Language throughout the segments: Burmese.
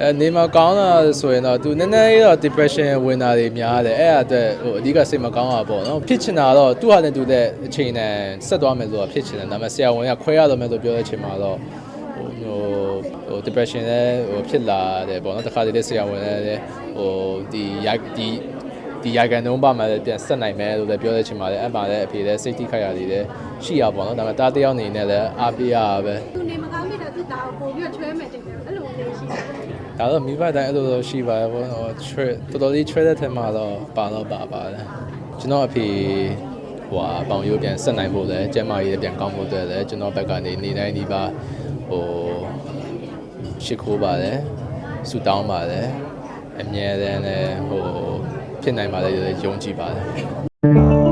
အဲနေမကောင်းတာဆိုရင်တော့သူနည်းနည်းလေးတော့ depression ဝင်တာတွေများတယ်အဲ့ဒါအတွက်ဟိုအဓိကစိတ်မကောင်းတာပေါ့နော်ဖြစ်ချင်တာတော့သူ့ဟာနဲ့တူတဲ့အချိန်နဲ့ဆက်သွားမယ်ဆိုတော့ဖြစ်ချင်တယ်ဒါပေမဲ့ဆရာဝန်ကခွဲရတော့မယ်ဆိုပြောတဲ့အချိန်မှာတော့ဟိုဟိုဟို depression လည်းဟိုဖြစ်လာတယ်ပေါ့နော်တခါတည်းဆရာဝန်လည်းဟိုဒီရိုက်ဒီဒီရိုက်ကန်တုံးပါမှလည်းပြန်ဆက်နိုင်မယ်လို့လည်းပြောတဲ့အချိန်မှာလည်းအမှလည်းအဖေလည်းစိတ်ထိခိုက်ရသေးတယ်ရှိရပေါ့နော်ဒါပေမဲ့တားတယောက်အနေနဲ့လည်းအားပေးရတာပဲသူနေမကောင်းဖြစ်တော့သူ့သားကိုပို့ပြီးတော့ချွဲမယ်တင်တယ်အဲ့လိုလေးရှိတယ် ဒါတော့မိဘတိုင်းအဲ့လိုတော့ရှိပါတယ်ဘောနော်ချွဲတော်တော်လေးချွဲတဲ့ထက်မှာတော့ပါတော့ပါပါတယ်ကျွန်တော်အဖေဟိုအပေါင်ရိုးပြန်ဆက်နိုင်ဖို့လဲကျမ်းမာရေးပြန်ကောင်းဖို့အတွက်လဲကျွန်တော်ဘက်ကနေနေတိုင်းဒီပါဟိုရှ िख ိုးပါတယ်ဆူတောင်းပါတယ်အမြဲတမ်းလဲဟိုဖြစ်နိုင်ပါတယ်ယုံကြည်ပါတယ်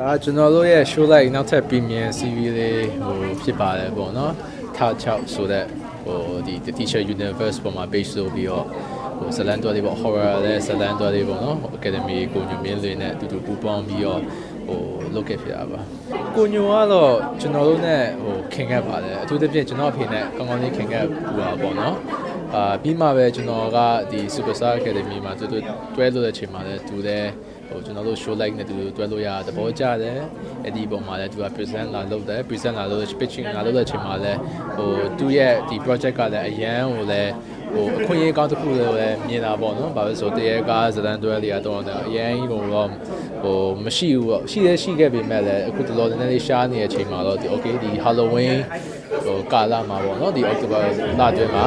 ဒါကျွန်တော်တို့ရဲ့ show like နောက်ထပ် premium series လေးဟိုဖြစ်ပါတယ်ပေါ့နော်ထား6ဆိုတဲ့ဟိုဒီ The Teacher Universe ပေါ်မှာ base လုပ်ပြီးတော့ဟိုဇလန်တော်လေးပေါ့ horror လည်းဇလန်တော်လေးပေါ့နော် academy ကိုညွန်မင်းလေးနဲ့အတူတူပူးပေါင်းပြီးတော့ဟိုလုပ်ခဲ့ဖြစ်တာပါကိုညွန်ကတော့ကျွန်တော်တို့ ਨੇ ဟိုခင်ခဲ့ပါတယ်အထူးသဖြင့်ကျွန်တော်အဖေနဲ့ကောင်းကောင်းလေးခင်ခဲ့ပူတာပေါ့နော်အာပြီးမှပဲကျွန်တော်ကဒီ Superstar Academy မှာတူတူတွဲလို့တဲ့အချိန်မှာလည်းသူလည်း ဟိုကျွန်တော်တို့ show like နဲ့တူတူတွဲလို့ရသဘောကျတယ်အဲ့ဒီပုံမှာလည်းသူက present လာလုပ်တယ် present လာလုပ် pitching လာလုပ်တဲ့အချိန်မှာလည်းဟိုသူ့ရဲ့ဒီ project ကလည်းအရန်ဟိုလည်းဟိုအခွင့်အရေးကောင်းတစ်ခုလို့လည်းမြင်တာပေါ့နော်။ဘာလို့လဲဆိုတော့တရေကားဇလန်တွဲလေးကတော့အရန်ကြီးပုံတော့ဟိုမရှိဘူးပေါ့။ရှိသေးရှိခဲ့ပေမဲ့လည်းအခုတလောနည်းနည်းလေးရှားနေတဲ့အချိန်မှာတော့ဒီ okay ဒီ Halloween ဟိုကာလာမှာပေါ့နော်။ဒီ October လတွင်းမှာ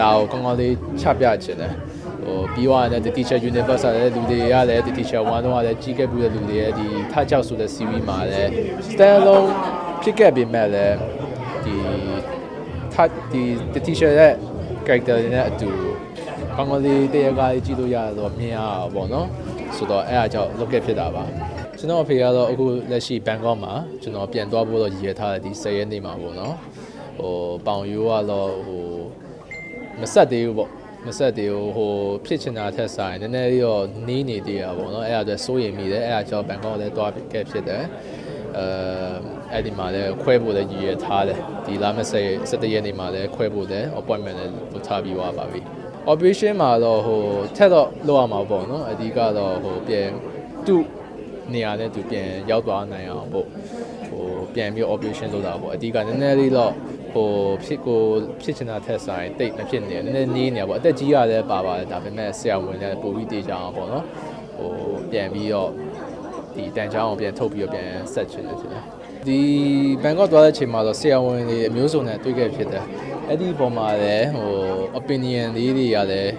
ဒါကိုကောင်းကောင်းလေးချပြချင်တယ်။ ဟိုပြီးသွားတဲ့ The Teacher Universe ရဲ့လူတွေကလည်း The Teacher 1တော့လည်းကြီးခဲ့ပြီးတဲ့လူတွေရဲ့ဒီထကြောက်ဆိုတဲ့ series မှာလည်း stand alone ဖြစ်ခဲ့ပေမဲ့လည်းဒီထဒီ The Teacher ရဲ့ character တွေနဲ့အတူကောင်းကောင်းလေးတရားကားလေးကြည့်လို့ရတော့မြင်ရတာပေါ့နော်ဆိုတော့အဲ့အကြောင်းလုပ်ခဲ့ဖြစ်တာပါကျွန်တော်အဖေကတော့အခုလက်ရှိဘန်ကောက်မှာကျွန်တော်ပြန်သွားဖို့တော့ရည်ရထားတယ်ဒီ10ရက်နေ့မှာပေါ့နော်ဟိုပေါင်ရိုးကတော့ဟိုမဆက်သေးဘူးပေါ့ မဆက်သေးဘူးဟိုဖြစ်ချင်တာထက်ဆိုင်နည်းနည်းလေးတော့နီးနေသေးတာပေါ့နော်အဲ့အအတွက်စိုးရိမ်မိတယ်အဲ့အကြောင်းဘန်ကောက်လည်းသွားခဲ့ဖြစ်တယ်အဲအဲ့ဒီမှာလည်းခွဲဖို့လည်းရည်ရထားတယ်ဒီလာမယ့်ဆက်17ရက်နေ့မှာလည်းခွဲဖို့လည်း appointment လည်းလုပ်ထားပြီးသွားပါပြီ operation မှာတော့ဟိုထက်တော့လောက်ရမှာပေါ့နော်အဓိကတော့ဟိုပြန်သူ့နေရာနဲ့သူပြန်ရောက်သွားနိုင်အောင်ပေါ့ဟိုပြန်ပြီး operation လုပ်တာပေါ့အဓိကနည်းနည်းလေးတော့ ဟိုဖြစ်ကိုဖြစ်ချင်တာထက်ဆိုင်တိတ်မဖြစ်နေနည်းနည်းနီးနေပါပေါ့အသက်ကြီးရတယ်ပါပါတယ်ဒါပေမဲ့ဆရာဝန်လည်းပိုပြီးတေးကြအောင်ပေါ့နော်ဟိုပြန်ပြီးတော့ဒီတန်ချောင်းကိုပြန်ထုတ်ပြီးတော့ပြန်ဆက်ချင်တယ်ဖြစ်တယ်ဒီဘန်ကောက်သွားတဲ့အချိန်မှာတော့ဆရာဝန်တွေအမျိုးစုံနဲ့တွေ့ခဲ့ဖြစ်တယ်အဲ့ဒီပုံမှာလည်းဟို opinion လေးတွေကလည်း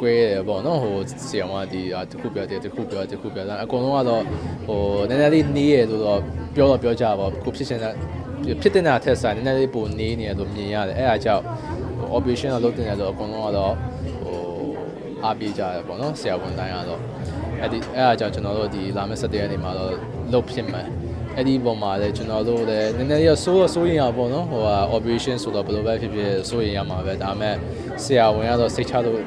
ကွဲတယ်ပေါ့နော်ဟိုဆရာဝန်ကဒီတခုပြောတယ်တခုပြောတခုပြောတာအကုန်လုံးကတော့ဟိုနည်းနည်းလေးနီးရဆိုတော့ပြောတော့ပြောကြပါခုဖြစ်ချင်တဲ့ ဖြစ်တဲ့နာထက်ဆိုင်နည်းနည်းလေးပိုနီးနေရလို့မြင်ရတယ်အဲ့အားကြောင့်ဟို operation တော့လုပ်တင်ရဆိုတော့အကုန်လုံးကတော့ဟိုအားပေးကြရပေါ့နော်ဆရာဝန်တိုင်းကတော့အဲ့ဒီအဲ့အားကြောင့်ကျွန်တော်တို့ဒီလာမယ့်7ရက်နေမှာတော့လုပ်ဖြစ်မယ်အဲ့ဒီပုံမှာလည်းကျွန်တော်တို့လည်းနည်းနည်းရစိုးရစိုးရင်ရပေါ့နော်ဟိုဟာ operation ဆိုတော့ဘယ်လိုပဲဖြစ်ဖြစ်စိုးရင်ရမှာပဲဒါပေမဲ့ဆရာဝန်ကတော့စိတ်ချလို့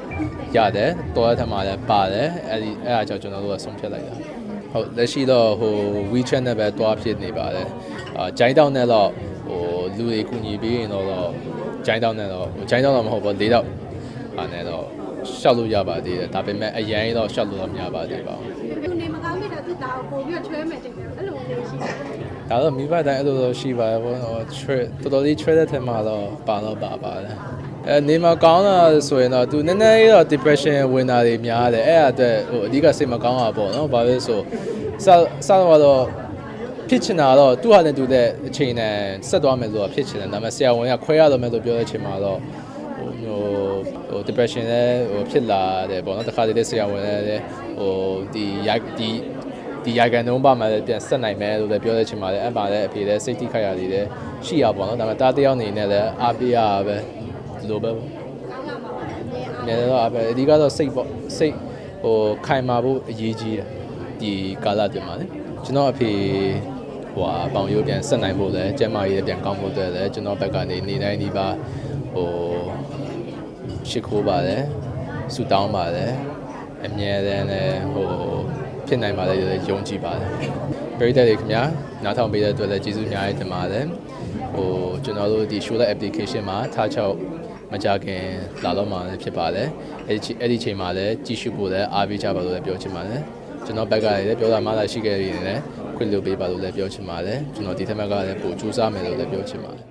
ရတယ်တော်ရထမှာလည်းပါတယ်အဲ့ဒီအဲ့အားကြောင့်ကျွန်တော်တို့ကဆုံးဖြတ်လိုက်တာဟုတ်လက်ရှိတော့ဟို WeChat နဲ့ပဲတွားဖြစ်နေပါတယ် အာဂျိုင်းတောင်းနဲ့တော့ဟိုလူတွေကူညီပေးရင်တော့ဂျိုင်းတောင်းနဲ့တော့ဂျိုင်းတောင်းတော့မဟုတ်ဘူး၄တော့အာနဲ့တော့ရှောက်လို့ရပါသေးတယ်ဒါပေမဲ့အရင်တော့ရှောက်လို့တော့မရပါသေးပါဘူးသူနေမကောင်းဖြစ်တော့သူ့သားကိုပို့ပြီးတော့ချွဲမယ်တင်တယ်အဲ့လိုလေးရှိတယ်ဒါတော့မိဘတိုင်းအဲ့လိုတော့ရှိပါတယ်ဘောနော်ချွဲတော်တော်လေးချွဲတဲ့ထက်မှာတော့ပါတော့ပါပါတယ်အဲနေမကောင်းတာဆိုရင်တော့သူနည်းနည်းလေးတော့ depression ဝင်တာတွေများတယ်အဲ့အအတွက်ဟိုအဓိကစိတ်မကောင်းတာပေါ့နော်ဘာလို့လဲဆိုစစတော့ ဖြစ်ချင်တာတော့သူ့ဟာနဲ့တူတဲ့အချိန်နဲ့ဆက်သွားမယ်ဆိုတော့ဖြစ်ချင်တယ်ဒါပေမဲ့ဆရာဝန်ကခွဲရတော့မယ်လို့ပြောတဲ့အချိန်မှာတော့ဟိုဟိုဟို depression လည်းဟိုဖြစ်လာတယ်ပေါ့နော်တခါတည်းဆရာဝန်လည်းဟိုဒီရိုက်ဒီဒီရိုက်ကန်တုံးပါမှလည်းပြန်ဆက်နိုင်မယ်လို့လည်းပြောတဲ့အချိန်မှာလည်းအပါလည်းအဖေလည်းစိတ်ထိခိုက်ရသေးတယ်ရှိရပေါ့နော်ဒါပေမဲ့တားတယောက်အနေနဲ့လည်းအားပေးရတာပဲဒီလိုပဲပေါ့ကောင်းလာမှာပါအမြဲအများတော့အပဲအဓိကတော့စိတ်ပေါ့စိတ်ဟိုခိုင်မာဖို့အရေးကြီးတယ်ဒီကာလတွင်မှာလေကျွန်တော်အဖေ ဟိုအပေါင်ရိုးပြန်ဆက်နိုင်ဖို့လဲကျမ်းမာရေးပြန်ကောင်းဖို့အတွက်လဲကျွန်တော်ဘက်ကနေနေတိုင်းဒီပါဟိုရှ िख ိုးပါတယ်ဆူတောင်းပါတယ်အမြဲတမ်းလဲဟိုဖြဖြစ်နိုင်ပါလေလို့ယုံကြည်ပါတယ်ပရိသတ်တွေခင်ဗျာနားထောင်ပေးတဲ့အတွက်လည်းကျေးဇူးအများကြီးတင်ပါတယ်ဟိုကျွန်တော်တို့ဒီ show live application မှာထားချောက်မကြခင်လာတော့မှလည်းဖြစ်ပါတယ်အဲ့ဒီအဲ့ဒီချိန်မှာလည်းကြည့်ရှုဖို့လည်းအားပေးကြပါလို့လည်းပြောချင်ပါတယ်ကျွန်တော်ဘက်ကလည်းပြောတာမှသာရှိခဲ့ရရင်လည်း ခွင့်လွှတ်ပေးပါလို့လည်းပြောချင်ပါတယ်ကျွန်တော်ဒီထက်မှကလည်းပို့ကြိုးစားမယ်လို့လည်းပြောချင်ပါတယ်